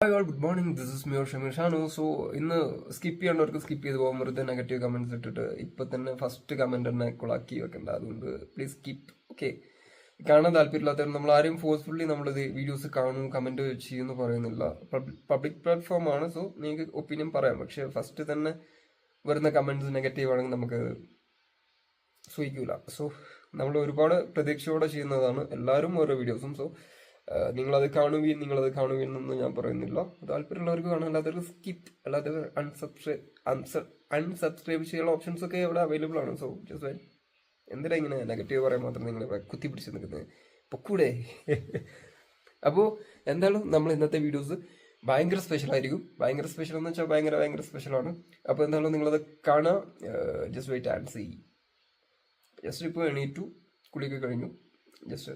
Hi all good morning this is മ്യൂർ Shameer Shanu so ഇന്ന് സ്കിപ്പ് ചെയ്യേണ്ടവർക്ക് സ്കിപ്പ് ചെയ്ത് പോകാൻ വെറുതെ നെഗറ്റീവ് കമന്റ്സ് ഇട്ടിട്ട് ഇപ്പൊ തന്നെ ഫസ്റ്റ് കമന്റ് തന്നെ കൊളാക്കി വെക്കണ്ട. അതുകൊണ്ട് പ്ലീസ് സ്കിപ്പ് ഓക്കെ കാണാൻ താല്പര്യമില്ലാത്തവർ നമ്മൾ ആരും ഫോഴ്സ്ഫുള്ളി നമ്മളിത് വീഡിയോസ് കാണും കമന്റ് ചെയ്യുമെന്ന് പറയുന്നില്ല. പബ്ലിക് പ്ലാറ്റ്ഫോം ആണ്. സോ നിങ്ങൾക്ക് ഒപ്പീനിയൻ പറയാം. പക്ഷെ ഫസ്റ്റ് തന്നെ വരുന്ന കമന്റ്സ് നെഗറ്റീവ് ആണെങ്കിൽ നമുക്ക് സൂഹിക്കൂല സോ നമ്മൾ ഒരുപാട് പ്രതീക്ഷയോടെ ചെയ്യുന്നതാണ്. എല്ലാവരും ഓരോ വീഡിയോസും സോ നിങ്ങളത് കാണുകയും നിങ്ങളത് കാണുകയും എന്നൊന്നും ഞാൻ പറയുന്നില്ല. താല്പര്യമുള്ളവർക്ക് കാണാം. അല്ലാത്തവർക്ക് സ്കിപ്പ് അല്ലാതെ അൺസബ്സ്ക്രൈബ് അൺസബ്സ്ക്രൈബ് ചെയ്യാനുള്ള ഓപ്ഷൻസ് ഒക്കെ ഇവിടെ അവൈലബിൾ ആണ്. സോ ജസ്റ്റ് വെൻ എന്തിനാ ഇങ്ങനെ നെഗറ്റീവ് പറയാൻ മാത്രം നിങ്ങൾ ഇവിടെ കുത്തി പിടിച്ച് നിൽക്കുന്നത്? പൊക്കൂടെ. അപ്പോൾ എന്തായാലും നമ്മൾ ഇന്നത്തെ വീഡിയോസ് ഭയങ്കര സ്പെഷ്യൽ ആയിരിക്കും. ഭയങ്കര സ്പെഷ്യൽ എന്ന് വെച്ചാൽ ഭയങ്കര ഭയങ്കര സ്പെഷ്യലാണ് അപ്പോൾ എന്തായാലും നിങ്ങളത് കാണാം. Just wait and see just ഇപ്പോൾ എണീറ്റു കുളിയൊക്കെ കഴിഞ്ഞു. ജസ്റ്റ്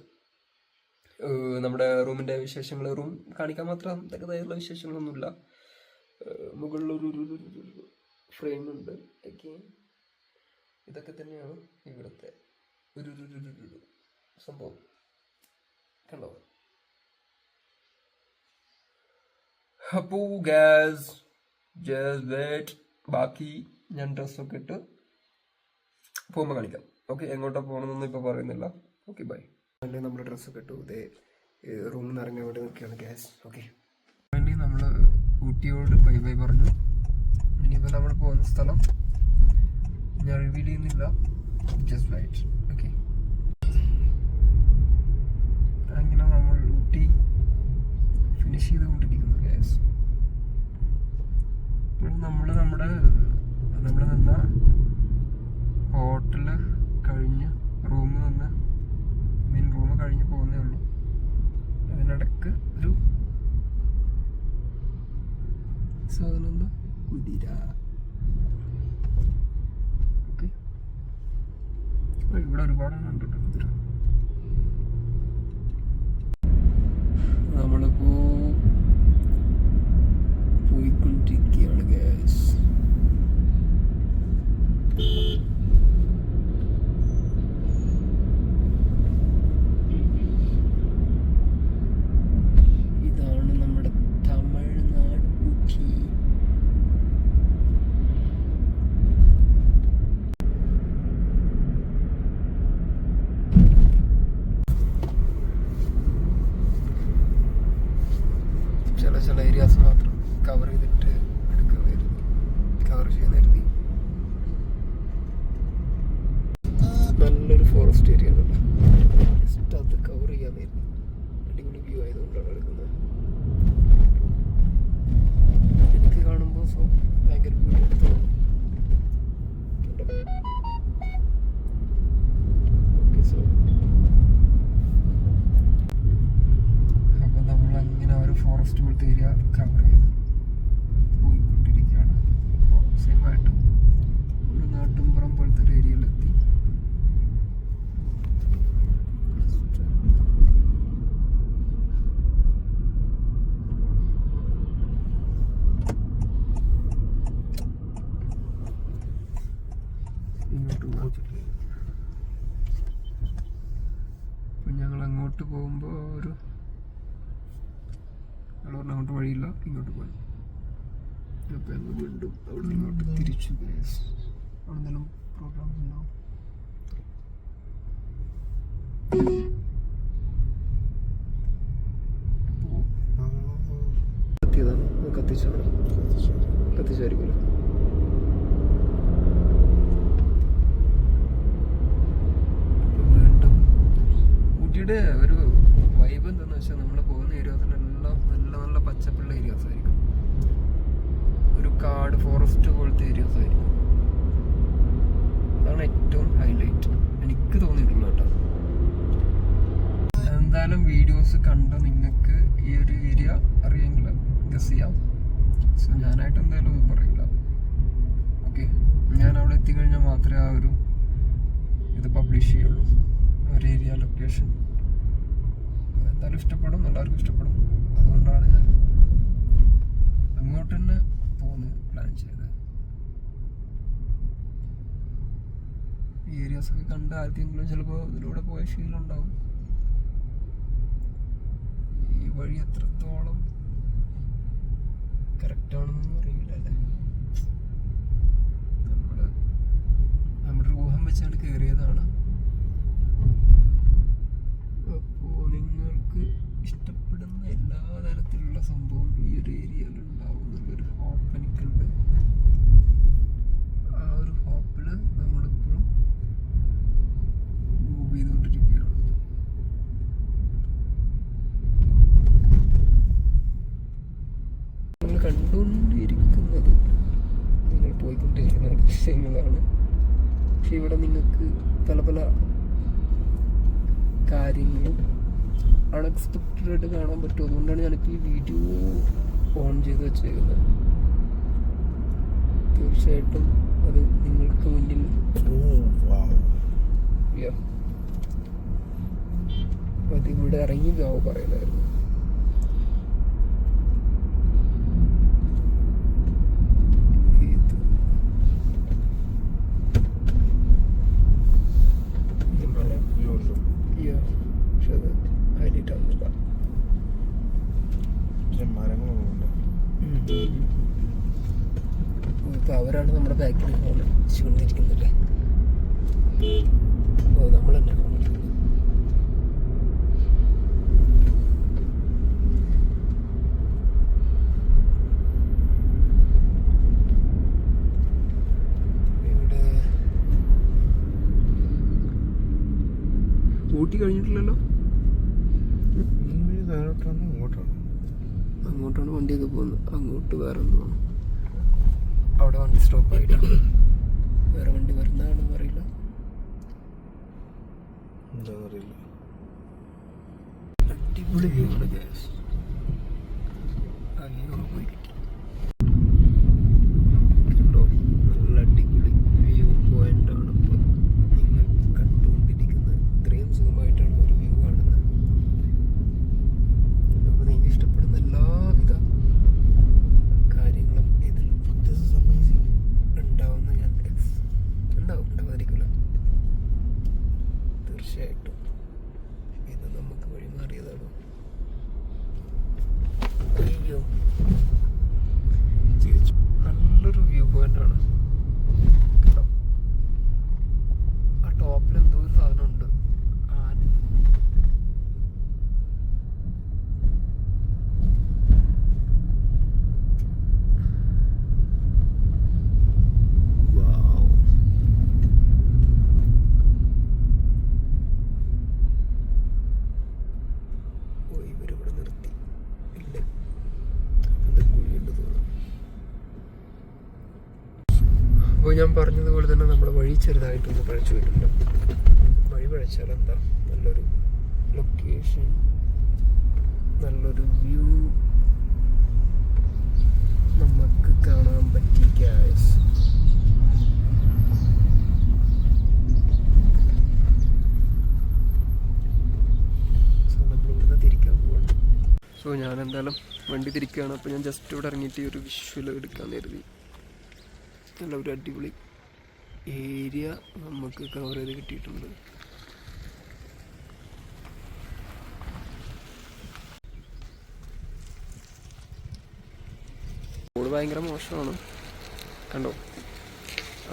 നമ്മുടെ റൂമിന്റെ വിശേഷങ്ങൾ റൂം കാണിക്കാൻ മാത്രം തക്കതായുള്ള വിശേഷങ്ങളൊന്നുമില്ല. മുകളിലൊരു ഒരു ഒരു- ഒരു- ഒരു ഫ്രെയിം ഉണ്ട്. ഒക്കെ ഇതൊക്കെ തന്നെയാണ് ഇവിടുത്തെ ഒരു സംഭവം. കണ്ടോ? അപ്പോൾ ഗ്യാസ് വെയിറ്റ് ബാക്കി ഞാൻ ഡ്രസ്സൊക്കെ ഇട്ട് പോകുമ്പോൾ കളിക്കാം ഓക്കെ എങ്ങോട്ടാണ് പോകണമെന്നൊന്നും ഇപ്പോൾ പറയുന്നില്ല. ഓക്കെ ബൈ വേണ്ടി നമ്മൾ ഡ്രസ്സ് കെട്ടു ഇതേ റൂമിൽ നിന്ന് ഇറങ്ങാൻ വേണ്ടി നിൽക്കുകയാണ് ഗ്യാസ് ഓക്കെ വേണ്ടി നമ്മൾ ഊട്ടിയോട് ബൈ ബൈ പറഞ്ഞു. ഇനിയിപ്പോൾ നമ്മൾ പോകുന്ന സ്ഥലം ഞാൻ റിവീൽ ചെയ്യുന്നില്ല. ജസ്റ്റ് ലൈറ്റ് ഓക്കെ അങ്ങനെ നമ്മൾ ഊട്ടി ഫിനിഷ് ചെയ്തുകൊണ്ടിരിക്കുന്നു ഗ്യാസ് നമ്മൾ നമ്മുടെ നമ്മൾ നിന്ന ഹോട്ടൽ കഴിഞ്ഞ് റൂമിൽ നിന്ന് കഴിഞ്ഞ് പോകുന്നേ ഉള്ളൂ. അതിനിടക്ക് ഒരു സാധനം കുതിര. ഇവിടെ ഒരുപാട് ഉണ്ട് കേട്ടോ കുതിര. നമ്മളിപ്പോ പോയിക്കൊണ്ടിരിക്കുകയാണ് ഗ്യാസ് ഇതാണ് നമ്മുടെ തമിഴ്നാട് ഊട്ടി ചില ചില ഏരിയാസ് മാത്രം കവർ ചെയ്തിട്ട് എടുക്കുമായിരുന്നു കവർ ചെയ്യാൻ കരുതി നല്ലൊരു ഫോറസ്റ്റ് ഏരിയ ആണ് ജസ്റ്റ് അത് കവർ ചെയ്യാമായിരുന്നു അടിപൊളി വ്യൂ ആയതുകൊണ്ടാണ് എടുക്കുന്നത് എനിക്ക് കാണുമ്പോൾ സോ ഭയങ്കര ബ്യൂട്ടി തോന്നും ഓക്കെ സോ അപ്പോൾ നമ്മൾ അങ്ങനെ ഒരു ഫോറസ്റ്റ് പോലത്തെ ഏരിയ കവർ ചെയ്ത് പോയിക്കൊണ്ടിരിക്കുകയാണ് അപ്പോൾ സെയിമായിട്ട് ഒരു നാട്ടുംപുറം പോലത്തെ ഒരു ഏരിയയിലെത്തി ഇങ്ങോട്ട് പോകത്തില്ല അപ്പം ഞങ്ങൾ അങ്ങോട്ട് പോകുമ്പോൾ ഒരു ഞങ്ങൾ പറഞ്ഞു അങ്ങോട്ട് വഴിയില്ല ഇങ്ങോട്ട് പോയി. അപ്പം ഞങ്ങൾ വീണ്ടും അവിടെ നിന്ന് ഇങ്ങോട്ട് തിരിച്ചു. അവിടെ എന്തെങ്കിലും പ്രോഗ്രാംസ് ഉണ്ടാവും കത്തിയതാണ്. കത്തിച്ചാണ് കത്തിച്ചായിരിക്കുമല്ലോ. അപ്പൊ വീണ്ടും ഊട്ടിയുടെ ഒരു വൈബ് എന്താന്ന് വെച്ചാൽ നമ്മൾ പോകുന്ന ഏരിയാസിലെല്ലാം നല്ല നല്ല പച്ചപ്പുള്ള ഏരിയാസ് ആയിരിക്കും. ഒരു കാട് ഫോറസ്റ്റ് പോലത്തെ ഏരിയാസ് ആയിരിക്കും. അതാണ് ഏറ്റവും ഹൈലൈറ്റ് എനിക്ക് തോന്നിയിട്ടുള്ളത് കേട്ടോ. എന്തായാലും വീഡിയോസ് കണ്ട നിങ്ങൾക്ക് ഈ ഒരു ഏരിയ അറിയെങ്കിൽ ഗസ് ചെയ്യാം. സോ ഞാനായിട്ട് എന്തായാലും ഒന്നും പറയില്ല. ഓക്കെ ഞാൻ അവിടെ എത്തിക്കഴിഞ്ഞാൽ മാത്രമേ ആ ഒരു ഇത് പബ്ലിഷ് ചെയ്യുള്ളൂ. ഒരു ഏരിയ ലൊക്കേഷൻ എന്തായാലും ഇഷ്ടപ്പെടും എല്ലാവർക്കും ഇഷ്ടപ്പെടും. അതുകൊണ്ടാണ് ഞാൻ അങ്ങോട്ട് തന്നെ പോകുന്നത് പ്ലാൻ ചെയ്തത്. ഈ ഏരിയാസ് ഒക്കെ കണ്ട് ആർക്കെങ്കിലും ചിലപ്പോൾ ഇതിലൂടെ പോയ ശീലം ഉണ്ടാവും. ഈ വഴി എത്രത്തോളം കറക്റ്റ് ആണെന്നൊന്നും അറിയില്ല അല്ലേ? നമ്മുടെ നമ്മുടെ ഊഹം വെച്ചാണ് കയറിയതാണ് അപ്പോൾ നിങ്ങൾക്ക് ഇഷ്ടപ്പെടുന്ന എല്ലാ തരത്തിലുള്ള സംഭവം ഈ ഒരു ഏരിയയിൽ ഉണ്ടാവും എന്നുള്ളൊരു ഹോപ്പ് എനിക്കുണ്ട് ആ ഒരു ഹോപ്പിൽ നമ്മളിപ്പോഴും മൂവ് ചെയ്തുകൊണ്ടിരിക്കുകയാണ്. നിങ്ങൾ കണ്ടുകൊണ്ടിരിക്കുന്നത് നിങ്ങൾ പോയിക്കൊണ്ടിരിക്കുന്ന ദൃശ്യങ്ങളാണ് പക്ഷെ ഇവിടെ നിങ്ങൾക്ക് പല പല കാര്യങ്ങളും അൺഎക്സ്പെക്റ്റഡ് ആയിട്ട് കാണാൻ പറ്റും അതുകൊണ്ടാണ് ഞാനിപ്പോൾ ഈ വീഡിയോ ഓൺ ചെയ്ത് വെച്ചേക്കുന്നത്. തീർച്ചയായിട്ടും അത് നിങ്ങൾക്ക് മുന്നിൽ അതിവിടെ ഇറങ്ങി ഗാവ് പറയുന്നായിരുന്നു ഇത് ഈ മല. Beautiful. Yeah. പക്ഷെ അത് ഹൈലൈറ്റ് ആവുന്നില്ല പക്ഷെ മരങ്ങളൊന്നുമില്ല ഓ, ഇപ്പൊ അവരാണ് നമ്മുടെ ബാക്കിൽ ഫോൺ വെച്ചുകൊണ്ടിരിക്കുന്നില്ലേ ഓ നമ്മൾ തന്നെ ഫോൺ വിളിക്കുന്നത് ഇവിടെ ഊട്ടി കഴിഞ്ഞിട്ടില്ലല്ലോ? അങ്ങോട്ടാണ് വണ്ടിയൊക്കെ പോകുന്നത്. അങ്ങോട്ട് വേറെ ഒന്നും അവിടെ വണ്ടി സ്റ്റോപ്പ് ആയിട്ടാണ് വേറെ വണ്ടി വരുന്നതാണെന്ന് അറിയില്ല. എന്താണെന്നറിയില്ല അടിപൊളി വ്യൂ ആണ് ഗ്യാസ് barulho. അപ്പോൾ ഞാൻ പറഞ്ഞതുപോലെ തന്നെ നമ്മുടെ വഴി ചെറുതായിട്ടൊന്ന് പഴച്ചു വിട്ടുണ്ട് വഴി പഴച്ചാൽ എന്താ? നല്ലൊരു ലൊക്കേഷൻ നല്ലൊരു വ്യൂ നമുക്ക് കാണാൻ പറ്റി ഗ്യാസ് സോ ഞാൻ എന്തായാലും വണ്ടി തിരിക്കുകയാണ്. അപ്പോൾ ഞാൻ ജസ്റ്റ് ഇവിടെ ഇറങ്ങിയിട്ട് ഒരു വിഷ്വൽ എടുക്കാൻ കരുതി. നല്ല ഒരു അടിപൊളി ഏരിയ നമുക്ക് കവർ ചെയ്ത് കിട്ടിയിട്ടുണ്ട്. റോഡ് ഭയങ്കര മോശമാണ്. കണ്ടോ?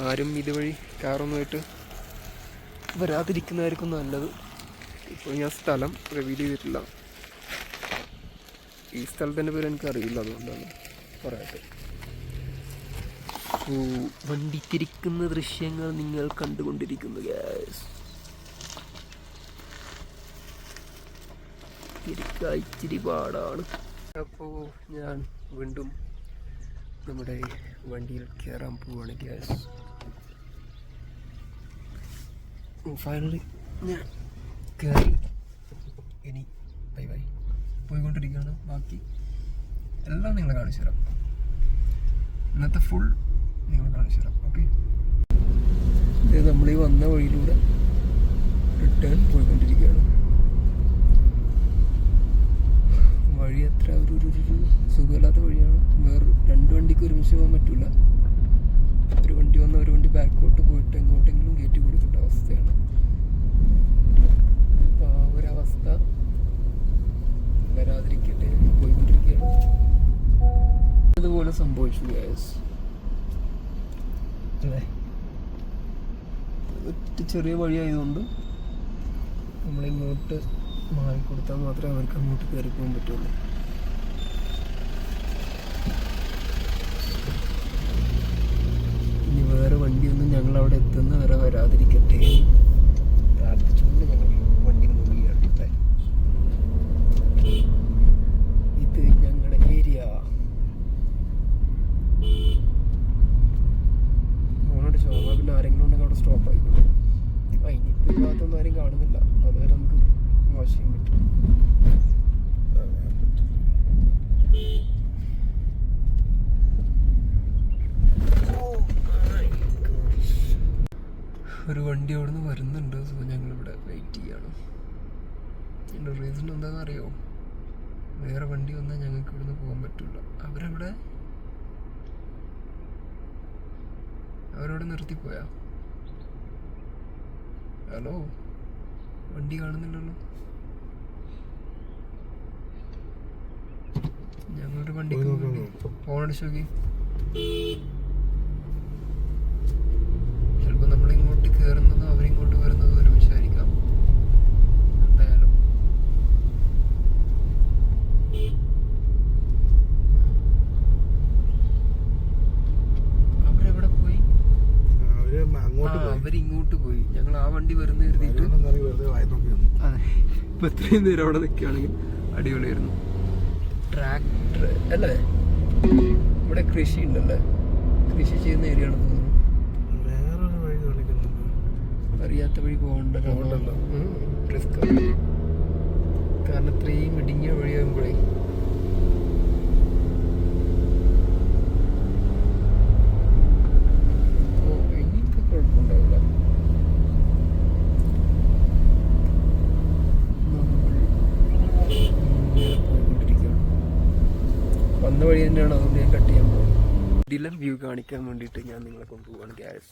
ആരും ഇതുവഴി കാറൊന്നുമായിട്ട് വരാതിരിക്കുന്നതായിരിക്കും നല്ലത്. ഇപ്പോൾ ഞാൻ സ്ഥലം റിവീൽ ചെയ്തിട്ടില്ല. ഈ സ്ഥലത്തിന്റെ പേര് എനിക്ക് അറിയില്ല അതുകൊണ്ടാണ് പറയാത്തത്. ഓ വണ്ടി തിരിക്കുന്ന ദൃശ്യങ്ങൾ നിങ്ങൾ കണ്ടുകൊണ്ടിരിക്കുന്നു ഗ്യാസ് ഇച്ചിരി പാടാണ്. അപ്പോൾ ഞാൻ വീണ്ടും നമ്മുടെ വണ്ടിയിൽ കയറാൻ പോവാണ് ഗ്യാസ് ഫൈനലി ഞാൻ കയറി ഇനി ബൈ ബൈ പോയിക്കൊണ്ടിരിക്കുകയാണ്. ബാക്കി എല്ലാം നിങ്ങളെ കാണിച്ചു തരാം. ഇന്നത്തെ ഫുൾ നിങ്ങൾ കാണിച്ചു തരാം ഓക്കെ ഇത് നമ്മൾ ഈ വന്ന വഴിയിലൂടെ റിട്ടേൺ പോയിക്കൊണ്ടിരിക്കുകയാണ്. വഴി അത്ര ഒരു ഒരു ഒരു സുഖമില്ലാത്ത വഴിയാണ്. വേറെ രണ്ട് വണ്ടിക്ക് ഒരുമിച്ച് പോകാൻ പറ്റില്ല ഒരു വണ്ടി വന്ന ഒരു വണ്ടി ബാക്കോട്ട് പോയിട്ട് എങ്ങോട്ടെങ്കിലും കയറ്റി കൊടുക്കേണ്ട അവസ്ഥയാണ്. അപ്പോൾ ആ ഒരവസ്ഥ വരാതിരിക്കട്ടെ പോയിക്കൊണ്ടിരിക്കുകയാണ്. അതുപോലെ സംഭവിച്ചു ഗ്യാസ് അല്ലേ? ചെറിയ വഴിയായതുകൊണ്ട് നമ്മളിങ്ങോട്ട് മാറി കൊടുത്താൽ മാത്രമേ അവർക്ക് അങ്ങോട്ട് കയറി പോകാൻ പറ്റുള്ളൂ. ഇനി വേറെ വണ്ടിയൊന്നും ഞങ്ങൾ അവിടെ എത്തുന്ന വരെ വരാതിരിക്കട്ടെ പ്രാർത്ഥിച്ചുകൊണ്ട് ഞങ്ങൾ വണ്ടി മൂവിയാണ് അല്ലേ ഇത് ഞങ്ങളുടെ ഏരിയ ഫോണോട് ചോദിച്ചാൽ പിന്നെ ആരെങ്കിലും ഉണ്ടെങ്കിൽ അവിടെ സ്റ്റോപ്പ് ആയിക്കോട്ടെ ആ ഇനിയിപ്പോൾ ഈ ഭാഗത്തൊന്നും ആരും കാണുന്നില്ല അതുവരെ നമുക്ക് വാഷ് ചെയ്യാൻ പറ്റും അറിയാൻ പറ്റില്ല ഒരു വണ്ടി അവിടെ നിന്ന് വരുന്നുണ്ട് സോ ഞങ്ങളിവിടെ വെയിറ്റ് ചെയ്യാണ് ഇതിന്റെ റീസൺ എന്താണെന്ന് അറിയോ വേറെ വണ്ടി വന്നാൽ ഞങ്ങൾക്ക് ഇവിടുന്ന് പോകാൻ പറ്റില്ല അവരവിടെ അവരവിടെ നിർത്തിപ്പോയാ? ഹലോ വണ്ടി കാണുന്നില്ലല്ലോ? ഞങ്ങളൊരു വണ്ടിക്ക് ഫോൺ അടിച്ചു വേണ്ടി ഫോണടിച്ച് നോക്കി. ചിലപ്പോൾ നമ്മളിങ്ങോട്ട് കയറുന്നതും അവരിങ്ങോട്ട് വരുന്നതും ഒരുമിച്ചായിരിക്കാം എന്തായാലും അവരെവിടെ പോയി അവർ അങ്ങോട്ട് ആ, പോയി അവരിങ്ങോട്ട് പോയി ഞങ്ങൾ ആ വണ്ടി വരുന്ന കരുതിയിട്ട് വെറുതെ അതെ. ഇപ്പൊ ഇത്രയും നേരം അവിടെ നിൽക്കുകയാണെങ്കിൽ അടിപൊളിയായിരുന്നു. ട്രാക്ടർ അല്ലേ? ഇവിടെ കൃഷി ഉണ്ടല്ലേ? കൃഷി ചെയ്യുന്ന ഏരിയ ആണെന്ന് തോന്നുന്നു അറിയാത്ത വഴി പോകണ്ടല്ലോ. റിസ്ക്. കാരണം ഇത്രയും ഇടുങ്ങിയ വഴിയാകുമ്പോഴേ ഓ ഇനിയിപ്പോ കുഴപ്പമുണ്ടാവില്ല നമ്മൾ ഇങ്ങനെ പോയിക്കൊണ്ടിരിക്കുകയാണ് വന്ന വഴി തന്നെയാണ് അതുകൊണ്ട് ഞാൻ കട്ട് ചെയ്യാൻ പോകുന്നത് ഡിലർ വ്യൂ കാണിക്കാൻ വേണ്ടിയിട്ട് ഞാൻ നിങ്ങളെ കൊണ്ടുപോവാണ് ഗ്യാസ്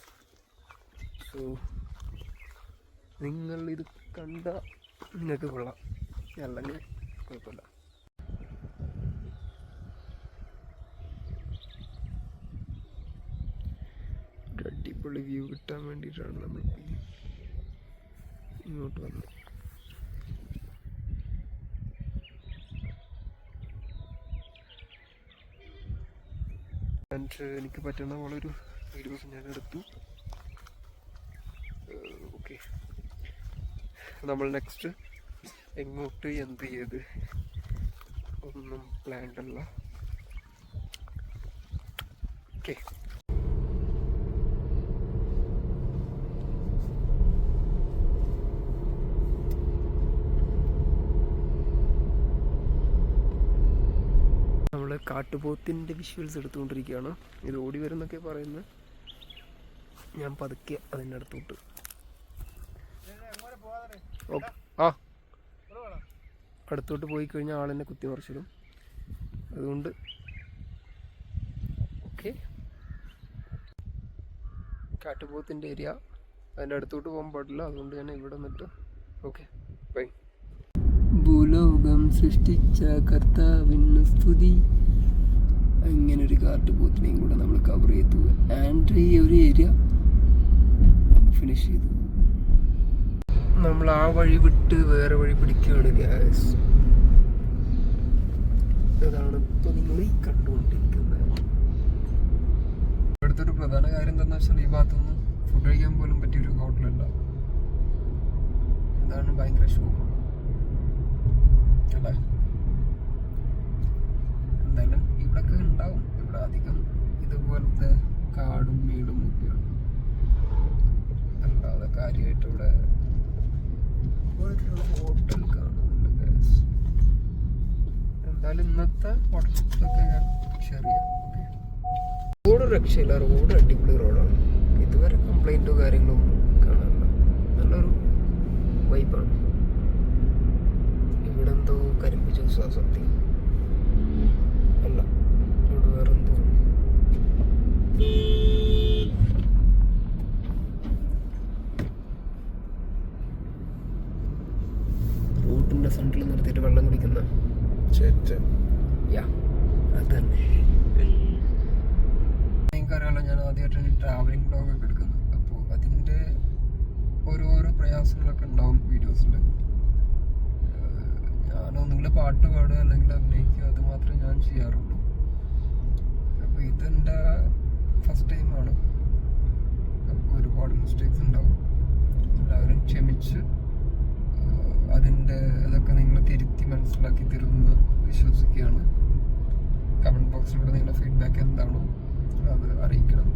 സോ നിങ്ങൾ ഇത് കണ്ട നിങ്ങൾക്ക് കൊള്ളാം. അല്ലെങ്കിൽ കുഴപ്പമില്ല. അടിപൊളി വ്യൂ കിട്ടാൻ വേണ്ടിയിട്ടാണ് നമ്മൾ ഇങ്ങോട്ട് വന്നത്. ആൻഡ് എനിക്ക് പറ്റുന്ന പോലെ ഒരു വീഡിയോസ് ഞാൻ എടുത്തു ഓക്കെ നമ്മൾ നെക്സ്റ്റ് എങ്ങോട്ട് എന്ത് ചെയ്ത് ഒന്നും പ്ലാൻഡ് അല്ല. ഓക്കെ നമ്മൾ കാട്ടുപോത്തിന്റെ വിഷ്വൽസ് എടുത്തുകൊണ്ടിരിക്കുകയാണ്. ഇത് ഓടി വരുന്നൊക്കെ പറയുന്നത്. ഞാൻ പതുക്കെ അതിന്റെ അടുത്തോട്ട്. ആ. അടുത്തോട്ട് പോയി കഴിഞ്ഞാൽ ആളെന്നെ കുത്തി മറിച്ചിടും. അതുകൊണ്ട് ഓക്കെ. കാട്ടുപോത്തിന്റെ ഏരിയ അതിന്റെ അടുത്തോട്ട് പോകാൻ പാടില്ല. അതുകൊണ്ട് ഞാൻ ഇവിടെ നിന്നിട്ട് ഓക്കെ ബൈ. ഭൂലോകം സൃഷ്ടിച്ച കർത്താവിന് സ്തുതി. അങ്ങനെ ഒരു കാട്ടുപോത്തിനെയും കൂടെ നമ്മൾ കവർ ചെയ്തു. ആൻഡ് ഈ ഒരു ഏരിയ ഫിനിഷ് ചെയ്തു. നമ്മൾ ആ വഴി വിട്ട് വേറെ വഴി പിടിക്കുകയാണ് ഗ്യാസ് അതാണ് ഇപ്പൊ നിങ്ങൾ ഈ കണ്ടുകൊണ്ടിരിക്കുന്നത്. ഇവിടുത്തെ ഒരു പ്രധാന കാര്യം എന്താണെന്ന് വെച്ചാൽ ഈ ഭാഗത്തൊന്നും ഫുഡ് കഴിക്കാൻ പോലും പറ്റിയൊരു ഹോട്ടലല്ല. അതാണ് ഭയങ്കര ഷോക്ക് അല്ലേ? എന്തായാലും ഇവിടൊക്കെ ഉണ്ടാവും ഇവിടെ അധികം. ഇതുപോലത്തെ കാടും വീടും ഒക്കെയാണ് അല്ലാതെ കാര്യമായിട്ട് ഇവിടെ ഒരു ഹോട്ടൽ കാണുന്നുണ്ട്. എന്തായാലും ഇന്നത്തെ വാട്സപ്പൊക്കെ ഞാൻ ഷെയർ ചെയ്യാം റോഡ് രക്ഷയില്ല. റോഡ് അടിപൊളി റോഡാണ് ഇതുവരെ കംപ്ലൈന്റോ കാര്യങ്ങളോ കാണാറില്ല. നല്ലൊരു വൈബാണ് ഇവിടെ എന്തോ കരിമ്പ് ജ്യൂസാ സംതിങ് അല്ല ഇവിടെ വേറെ എന്തോ റോഡിന്റെ സെന്ററിൽ നിർത്തിയിട്ട് വെള്ളം കുടിക്കുന്ന ചേച്ച യാ ഞാൻ ആദ്യമായിട്ടാണ് ട്രാവലിംഗ് ബ്ലോഗൊക്കെ എടുക്കുന്നത്. അപ്പോൾ അതിന്റെ ഓരോരോ പ്രയാസങ്ങളൊക്കെ ഉണ്ടാവും വീഡിയോസിൽ ഞാൻ ഒന്നുകിൽ പാട്ട് പാടുക അല്ലെങ്കിൽ അഭിനയിക്കുക അത് മാത്രമേ ഞാൻ ചെയ്യാറുള്ളൂ. അപ്പോൾ ഇതെന്റെ ഫസ്റ്റ് ടൈമാണ് ഒരുപാട് മിസ്റ്റേക്സ് ഉണ്ടാവും. എല്ലാവരും ക്ഷമിച്ച് അതിന്റെ അതൊക്കെ നിങ്ങൾ തിരുത്തി മനസ്സിലാക്കി തരുമെന്ന് വിശ്വസിക്കുകയാണ്. കമന്റ് ബോക്സിലൂടെ നിങ്ങളുടെ ഫീഡ്ബാക്ക് എന്താണോ അത് അറിയിക്കണം.